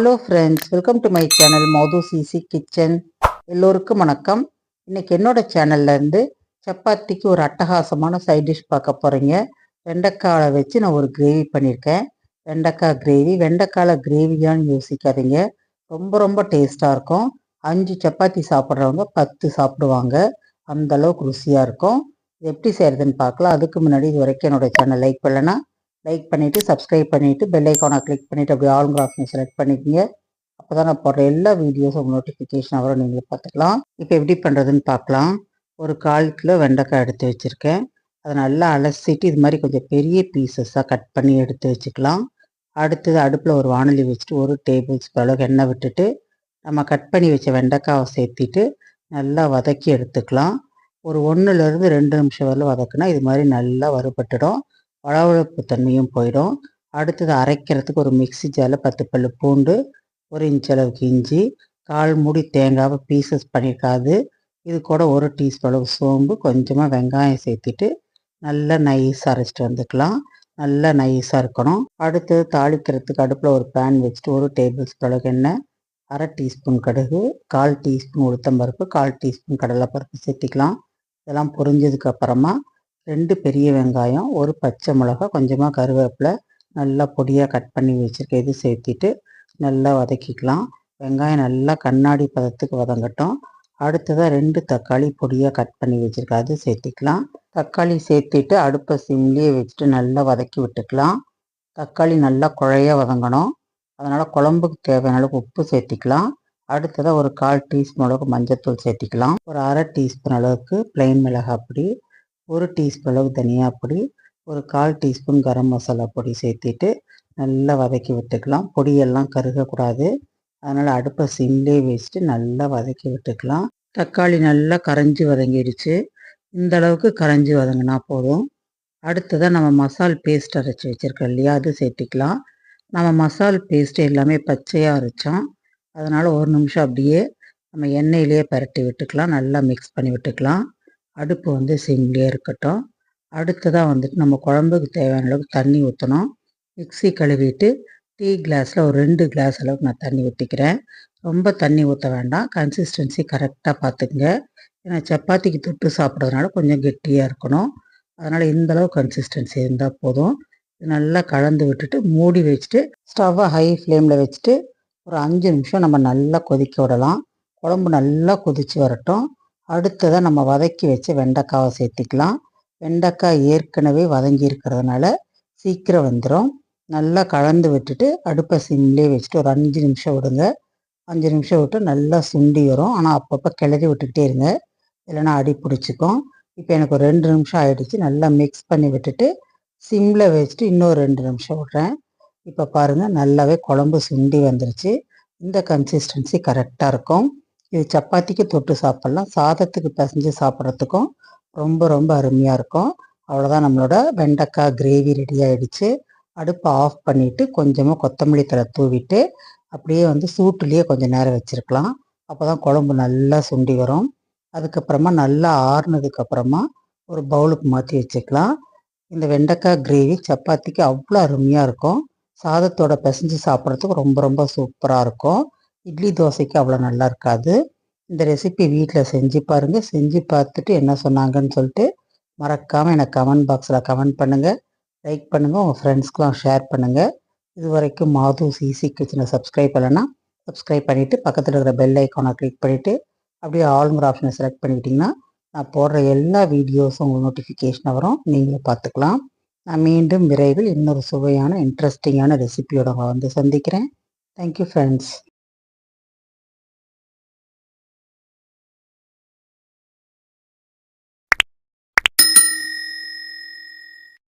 Hello friends welcome to my channel Mothu CC kitchen எல்லோருக்கும் வணக்கம். இன்னைக்கு என்னோட சேனல்லேருந்து சப்பாத்திக்கு ஒரு அட்டகாசமான சைட் டிஷ் பார்க்க போகிறீங்க வெண்டைக்காயை வச்சு நான் ஒரு கிரேவி பண்ணியிருக்கேன். வெண்டைக்காய் கிரேவி வெண்டைக்காயில் கிரேவியான்னு யோசிக்காதீங்க. ரொம்ப ரொம்ப டேஸ்ட்டாக இருக்கும். அஞ்சு சப்பாத்தி சாப்பிட்றவங்க பத்து சாப்பிடுவாங்க. அந்த அளவுக்கு ருசியாக இருக்கும். எப்படி செய்கிறதுன்னு பார்க்கலாம். அதுக்கு முன்னாடி இது வரைக்கும் என்னோடய சேனல் லைக் பண்ணலன்னா லைக் பண்ணிவிட்டு சப்ஸ்கிரைப் பண்ணிவிட்டு பெல் ஐக்கானை கிளிக் பண்ணிவிட்டு அப்படி ஆளுங்கிற ஆப்ஷன் செலக்ட் பண்ணிக்கிங்க அப்போ தான் நான் போடுற எல்லா வீடியோஸும் நோட்டிஃபிகேஷன் வரும் நீங்கள் பார்த்துக்கலாம். இப்போ எப்படி பண்ணுறதுன்னு பார்க்கலாம். ஒரு கால் கிலோ வெண்டைக்காய் எடுத்து வச்சுருக்கேன். அதை நல்லா அலசிட்டு இது மாதிரி கொஞ்சம் பெரிய பீசஸாக கட் பண்ணி எடுத்து வச்சுக்கலாம். அடுத்தது அடுப்பில் ஒரு வானொலி வச்சுட்டு ஒரு டேபிள் ஸ்பூன் அளவுக்கு எண்ணெய் விட்டுட்டு நம்ம கட் பண்ணி வச்ச வெண்டைக்காவை சேர்த்திட்டு நல்லா வதக்கி எடுத்துக்கலாம். ஒரு ஒன்றுலேருந்து ரெண்டு நிமிஷம் வரல வதக்குனா இது மாதிரி நல்லா வறுபட்டுடும். வளவழப்பு தன்மையும் போயிடும். அடுத்தது அரைக்கிறதுக்கு ஒரு மிக்ஸி ஜாரில் பத்து பல்லு பூண்டு ஒரு இன்ச் அளவுக்கு இஞ்சி கால் மூடி தேங்காவை பீசஸ் பண்ணியிருக்காது. இது கூட ஒரு டீஸ்பூன் அளவு சோம்பு கொஞ்சமாக வெங்காயம் சேர்த்துட்டு நல்லா நைஸாக அரைச்சிட்டு வந்துக்கலாம். நல்லா நைஸாக இருக்கணும். அடுத்தது தாளிக்கிறதுக்கு அடுப்பில் ஒரு பேன் வச்சுட்டு ஒரு டேபிள் ஸ்பூன் அளவுக்கு எண்ணெய் அரை டீஸ்பூன் கடுகு கால் டீஸ்பூன் உளுத்தம்பருப்பு கால் டீஸ்பூன் கடலைப்பருப்பு சேர்த்திக்கலாம். இதெல்லாம் பொரிஞ்சதுக்கு அப்புறமா ரெண்டு பெரிய வெங்காயம் ஒரு பச்சை மிளகா கொஞ்சமாக கருவேப்பிலை நல்லா பொடியாக கட் பண்ணி வச்சுருக்கேன். இது சேர்த்திட்டு நல்லா வதக்கிக்கலாம். வெங்காயம் நல்லா கண்ணாடி பதத்துக்கு வதங்கட்டும். அடுத்ததாக ரெண்டு தக்காளி பொடியாக கட் பண்ணி வச்சுருக்கேன். அது சேர்த்திக்கலாம். தக்காளி சேர்த்திட்டு அடுப்பை சிம்லேயே வச்சுட்டு நல்லா வதக்கி விட்டுக்கலாம். தக்காளி நல்லா குழைய வதங்கணும். அதனால் குழம்புக்கு தேவையான அளவுக்கு உப்பு சேர்த்திக்கலாம். அடுத்ததாக ஒரு கால் டீஸ்பூன் அளவுக்கு மஞ்சத்தூள் சேர்த்திக்கலாம். ஒரு அரை டீஸ்பூன் அளவுக்கு பிளெயின் மிளகாய் பொடி ஒரு டீஸ்பூன் அளவு தனியா பொடி ஒரு கால் டீஸ்பூன் கரம் மசாலா பொடி சேர்த்திட்டு நல்லா வதக்கி விட்டுக்கலாம். பொடியெல்லாம் கருகக்கூடாது. அதனால் அடுப்பை சிம்லேயே வச்சுட்டு நல்லா வதக்கி விட்டுக்கலாம். தக்காளி நல்லா கரைஞ்சி வதங்கிடுச்சு. இந்த அளவுக்கு கரைஞ்சி வதங்கினா போதும். அடுத்ததாக நம்ம மசால் பேஸ்ட் அரைச்சி வச்சுருக்கோம் இல்லையா அது சேர்த்திக்கலாம். நம்ம மசால் பேஸ்ட் எல்லாமே பச்சையாக அரைச்சோம். அதனால் ஒரு நிமிஷம் அப்படியே நம்ம எண்ணெயிலேயே பரட்டி விட்டுக்கலாம். நல்லா மிக்ஸ் பண்ணி விட்டுக்கலாம். அடுப்பு வந்து சிம்லேயே இருக்கட்டும். அடுத்ததாக வந்துட்டு நம்ம குழம்புக்கு தேவையான அளவுக்கு தண்ணி ஊற்றணும் மிக்சி கழுவிட்டு டீ கிளாஸில் ஒரு ரெண்டு கிளாஸ் அளவுக்கு நான் தண்ணி ஊற்றிக்கிறேன் ரொம்ப தண்ணி ஊற்ற வேண்டாம். கன்சிஸ்டன்சி கரெக்டாக பார்த்துக்குங்க ஏன்னா சப்பாத்திக்கு தொட்டு சாப்பிட்றதுனால கொஞ்சம் கெட்டியாக இருக்கணும். அதனால் இந்தளவு கன்சிஸ்டன்சி இருந்தால் போதும். நல்லா கலந்து விட்டுட்டு மூடி வச்சுட்டு ஸ்டவ்வை ஹை ஃப்ளேமில் வச்சுட்டு ஒரு அஞ்சு நிமிஷம் நம்ம நல்லா கொதிக்க விடலாம். குழம்பு நல்லா கொதித்து வரட்டும். அடுத்ததாக நம்ம வதக்கி வச்ச வெண்டைக்காவை சேர்த்திக்கலாம். வெண்டைக்காய் ஏற்கனவே வதங்கி இருக்கிறதுனால சீக்கிரம் வந்துடும் நல்லா கலந்து விட்டுட்டு அடுப்பை சிம்லே வச்சுட்டு ஒரு அஞ்சு நிமிஷம் விடுங்க. அஞ்சு நிமிஷம் விட்டு நல்லா சுண்டி வரும். ஆனால் அப்பப்போ கிளறி விட்டுக்கிட்டே இருங்க. இல்லைன்னா அடி பிடிச்சிக்கும். இப்போ எனக்கு ஒரு ரெண்டு நிமிஷம் ஆயிடுச்சு. நல்லா மிக்ஸ் பண்ணி விட்டுட்டு சிம்மில் வச்சுட்டு இன்னொரு ரெண்டு நிமிஷம் விட்றேன். இப்போ பாருங்கள் நல்லாவே குழம்பு சுண்டி வந்துருச்சு. இந்த கன்சிஸ்டன்சி கரெக்டாக இருக்கும். இது சப்பாத்திக்கு தொட்டு சாப்பிட்லாம். சாதத்துக்கு பிசைஞ்சு சாப்பிட்றதுக்கும் ரொம்ப ரொம்ப அருமையாக இருக்கும். அவ்வளோதான் நம்மளோட வெண்டைக்காய் கிரேவி ரெடி ஆகிடுச்சு அடுப்பை ஆஃப் பண்ணிவிட்டு கொஞ்சமாக கொத்தமல்லி தலை தூவிட்டு அப்படியே வந்து சூட்டுலேயே கொஞ்சம் நேரம் வச்சுருக்கலாம். அப்போ தான் குழம்பு நல்லா சுண்டி வரும். அதுக்கப்புறமா நல்லா ஆறுனதுக்கப்புறமா ஒரு பவுலுக்கு மாற்றி வச்சுக்கலாம். இந்த வெண்டைக்காய் கிரேவி சப்பாத்திக்கு அவ்வளோ அருமையாக இருக்கும். சாதத்தோட பிசைஞ்சு சாப்பிட்றதுக்கு ரொம்ப ரொம்ப சூப்பராக இருக்கும். இட்லி தோசைக்கு அவ்வளோ நல்லா இருக்காது. இந்த ரெசிபி வீட்டில் செஞ்சு பாருங்கள் செஞ்சு பார்த்துட்டு என்ன சொன்னாங்கன்னு சொல்லிட்டு மறக்காமல் எனக்கு கமெண்ட் பாக்ஸில் கமெண்ட் பண்ணுங்கள் லைக் பண்ணுங்கள் உங்கள் ஃப்ரெண்ட்ஸ்க்கெலாம் ஷேர் பண்ணுங்கள் இது வரைக்கும் மாது சிசி கிச்சனை சப்ஸ்கிரைப் பண்ணலைன்னா சப்ஸ்கிரைப் பண்ணிவிட்டு பக்கத்தில் இருக்கிற பெல் ஐக்கானை கிளிக் பண்ணிவிட்டு அப்படியே ஆளுங்கிற ஆப்ஷனை செலக்ட் பண்ணிக்கிட்டிங்கன்னா நான் போடுற எல்லா வீடியோஸும் உங்களுக்கு நோட்டிஃபிகேஷனை வரும். நீங்களே பார்த்துக்கலாம். நான் மீண்டும் விரைவில் இன்னொரு சுவையான இன்ட்ரெஸ்டிங்கான ரெசிபியோட வந்து சந்திக்கிறேன். Thank you friends